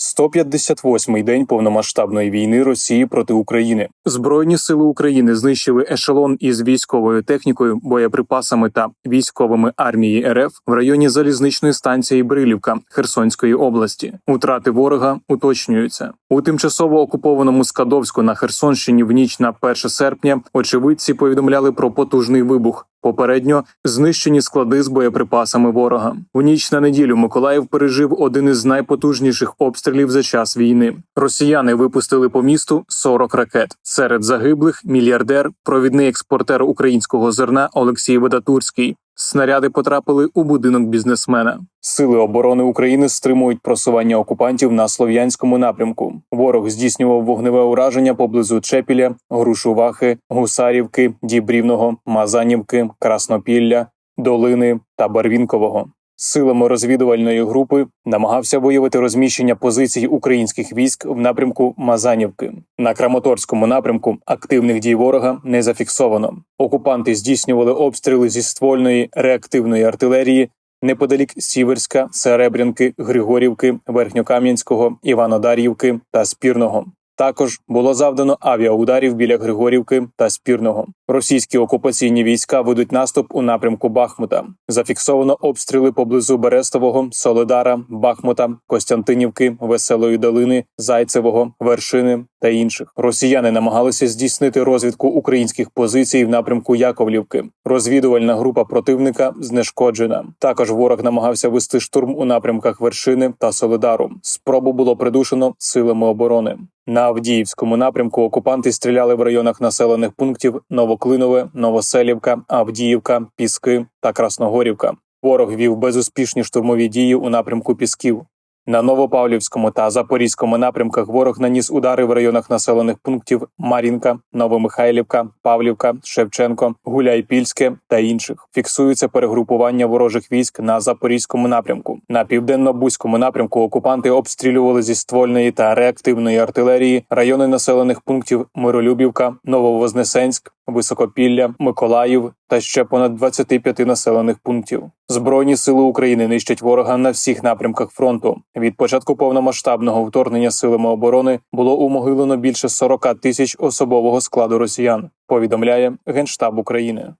158-й день повномасштабної війни Росії проти України. Збройні сили України знищили ешелон із військовою технікою, боєприпасами та військовими армії РФ в районі залізничної станції Брилівка Херсонської області. Утрати ворога уточнюються у тимчасово окупованому Скадовську на Херсонщині в ніч на 1 серпня. Очевидці повідомляли про потужний вибух. Попередньо знищені склади з боєприпасами ворога. У ніч на неділю Миколаїв пережив один із найпотужніших обстрілів за час війни. Росіяни випустили по місту 40 ракет. Серед загиблих мільярдер, провідний експортер українського зерна Олексій Ведатурський. Снаряди потрапили у будинок бізнесмена. Сили оборони України стримують просування окупантів на слов'янському напрямку. Ворог здійснював вогневе ураження поблизу Чепіля, Грушувахи, Гусарівки, Дібрівного, Мазанівки, Краснопілля, Долини та Барвінкового. Силами розвідувальної групи намагався виявити розміщення позицій українських військ в напрямку Мазанівки. На Краматорському напрямку активних дій ворога не зафіксовано. Окупанти здійснювали обстріли зі ствольної реактивної артилерії неподалік Сіверська, Серебрянки, Григорівки, Верхньокам'янського, Іванодарівки та Спірного. Також було завдано авіаударів біля Григорівки та Спірного. Російські окупаційні війська ведуть наступ у напрямку Бахмута. Зафіксовано обстріли поблизу Берестового, Соледара, Бахмута, Костянтинівки, Веселої долини, Зайцевого, Вершини та інших. Росіяни намагалися здійснити розвідку українських позицій в напрямку Яковлівки. Розвідувальна група противника знешкоджена. Також ворог намагався вести штурм у напрямках Вершини та Соледару. Спробу було придушено силами оборони. На Авдіївському напрямку окупанти стріляли в районах населених пунктів Новоклинове, Новоселівка, Авдіївка, Піски та Красногорівка. Ворог вів безуспішні штурмові дії у напрямку Пісків. На Новопавлівському та Запорізькому напрямках ворог наніс удари в районах населених пунктів Марінка, Новомихайлівка, Павлівка, Шевченко, Гуляйпільське та інших. Фіксується перегрупування ворожих військ на запорізькому напрямку. На південно-бузькому напрямку окупанти обстрілювали зі ствольної та реактивної артилерії райони населених пунктів Миролюбівка, Нововознесенськ, Високопілля, Миколаїв та ще понад 25 населених пунктів. Збройні сили України нищать ворога на всіх напрямках фронту. Від початку повномасштабного вторгнення силами оборони було умогилено більше 40 тисяч особового складу росіян. Повідомляє Генштаб України.